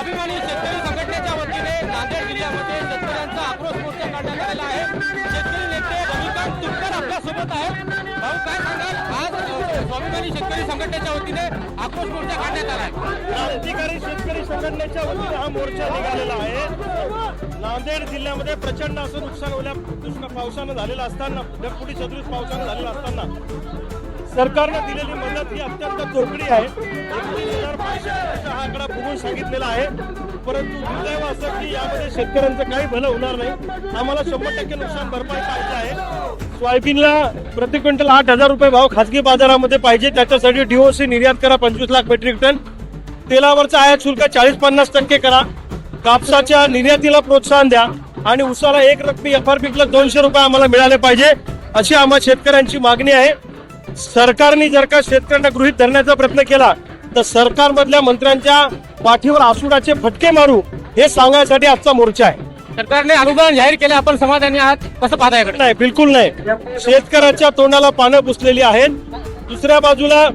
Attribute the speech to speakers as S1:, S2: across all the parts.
S1: स्वाभिमानी शेतकरी संघटनेच्या वतीने नांदेड जिल्ह्यामध्ये शेतकऱ्यांचा आक्रोश मोर्चा काढण्यात आलेला आहे. शेतकरी नेते रविकांत तुपकर आपल्यासोबत आहेत. भाऊ काय सांगाल? आज स्वाभिमानी शेतकरी संघटनेच्या वतीने आक्रोश मोर्चा काढण्यात आला आहे.
S2: क्रांतिकारी शेतकरी संघटनेच्या वतीने हा मोर्चा निघालेला आहे. नांदेड जिल्ह्यामध्ये प्रचंड असं नुकसान ओल्या दुष्काळ पावसानं झालेलं असताना ढगफुटी सदृश पावसानं झालेलं असताना सरकारनं दिलेली मदत ही अत्यंत चोकडी आहे. आकडा बघून सांगितलेला आहे. परंतु दुर्दैव असं की यामध्ये शेतकऱ्यांचं काही भलं होणार नाही. आम्हाला शंभर टक्के नुकसान भरपाई पाहिजे आहे. सोयाबीनला प्रति क्विंटल आठ हजार रुपये भाव खासगी बाजारामध्ये पाहिजे. त्याच्यासाठी डीओसी निर्यात करा पंचवीस लाख मेट्रिक टन. तेलावरचा आयात शुल्क चाळीस पन्नास टक्के करा. कापसाच्या निर्यातीला प्रोत्साहन द्या. आणि उसाला एक रकमी एफ आर दोनशे रुपये आम्हाला मिळाले पाहिजे अशी आम्हा शेतकऱ्यांची मागणी आहे. सरकारने जर का शेतकऱ्यांना गृहित धरण्याचा प्रयत्न केला तर सरकारमधल्या मंत्र्यांच्या पाठीवर आसुडाचे फटके मारू हे सांगण्यासाठी आजचा मोर्चा आहे.
S1: सरकारने अनुदान जाहीर केले आपण समाधानी आहात कसं पाहता याकडे?
S2: नाही बिलकुल नाही. शेतकऱ्याच्या तोंडाला पानं पुसलेली आहेत. दुसऱ्या बाजूला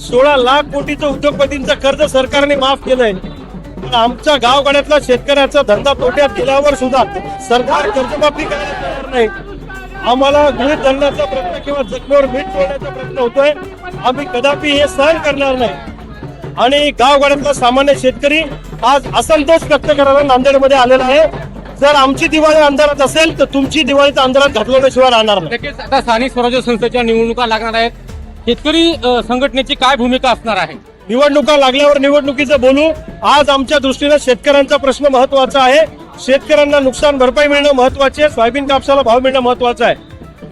S2: सोळा लाख कोटीचं उद्योगपतींचं कर्ज सरकारने माफ केलंय. पण आमच्या गावगाड्यातला शेतकऱ्याचा धंदा तोट्यात गेल्यावर सुद्धा सरकार कर्जमाफी करायला तयार नाही. आम्हाला गृहित धरण्याचा प्रयत्न किंवा जखमेवर मीठ सोडण्याचा प्रयत्न होतोय. आम्ही कदापि हे सहन करणार नाही. आणि गावगाड्यातला सामान्य शेतकरी आज असंतोष व्यक्त करायला नांदेडमध्ये आलेला आहे. जर आमची दिवाळी अंधारात असेल तर तुमची दिवाळी तर अंधारात घातल्याशिवाय राहणार नाही.
S1: आता स्थानिक स्वराज्य संस्थेच्या निवडणुका लागणार आहेत. शेतकरी संघटनेची काय भूमिका असणार आहे?
S2: निवडणुका लागल्यावर निवडणुकीचं बोलू. आज आमच्या दृष्टीने शेतकऱ्यांचा प्रश्न महत्त्वाचा आहे. शेतकऱ्यांना नुकसान भरपाई मिळणं महत्त्वाचे आहे. सोयाबीन कापसाला भाव मिळणं महत्वाचं आहे.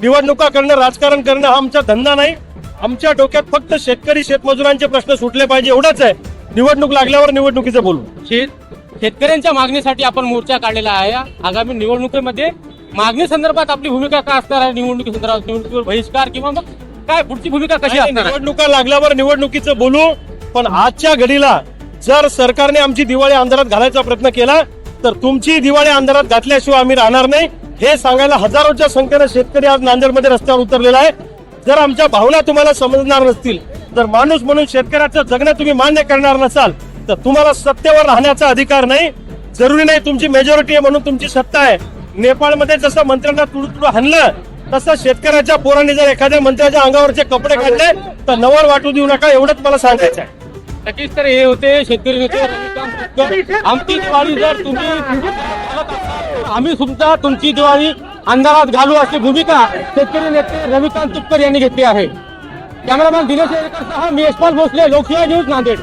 S2: निवडणुका करणं राजकारण करणं हा आमचा धंदा नाही. आमच्या डोक्यात फक्त शेतकरी शेतमजुरांचे प्रश्न सुटले पाहिजे एवढंच आहे. निवडणूक लागल्यावर निवडणुकीचं बोलू.
S1: शेत शेतकऱ्यांच्या मागणीसाठी आपण मोर्चा काढलेला आहे. आगामी निवडणुकीमध्ये मागणी संदर्भात आपली भूमिका काय असणार आहे निवडणुकी संदर्भात? निवडणुकीवर बहिष्कार किंवा मग काय पुढची भूमिका कशी असणार
S2: निवडणुका लागल्यावर निवडणुकीचं बोलू पण आजच्या घडीला जर सरकारने आमची दिवाळी अंधारात घालायचा प्रयत्न केला तर तुमची दिवाळी अंधारात घातल्याशिवाय आम्ही राहणार नाही. हे सांगायला हजारोच्या संख्येने शेतकरी आज नांदेडमध्ये रस्त्यावर उतरलेला आहे. जर आमच्या भावना तुम्हाला समजणार नसतील जर माणूस म्हणून शेतकऱ्याचं जगणं तुम्ही मान्य करणार नसाल तर तुम्हाला सत्तेवर राहण्याचा अधिकार नाही. जरुरी नाही तुमची मेजॉरिटी आहे म्हणून तुमची सत्ता आहे. नेपाळमध्ये जसं मंत्र्यांना तुडतुड हाणलं तसं शेतकऱ्याच्या पोरांनी जर एखाद्या मंत्र्याच्या अंगावरचे कपडे काढले तर नवर वाटू देऊ नका एवढंच मला सांगायचं आहे.
S1: नक्कीच तर हे होते शेतकरी नेते. आमची दिवाळी जर तुम्ही आम्ही सुद्धा तुमची दिवाळी अंधारात घालू अशी भूमिका शेतकरी नेते रविकांत तुपकर यांनी घेतली आहे. कॅमेरामॅन दिनेश येळेकरसह मी यशपाल भोसले लोकशाही न्यूज नांदेड.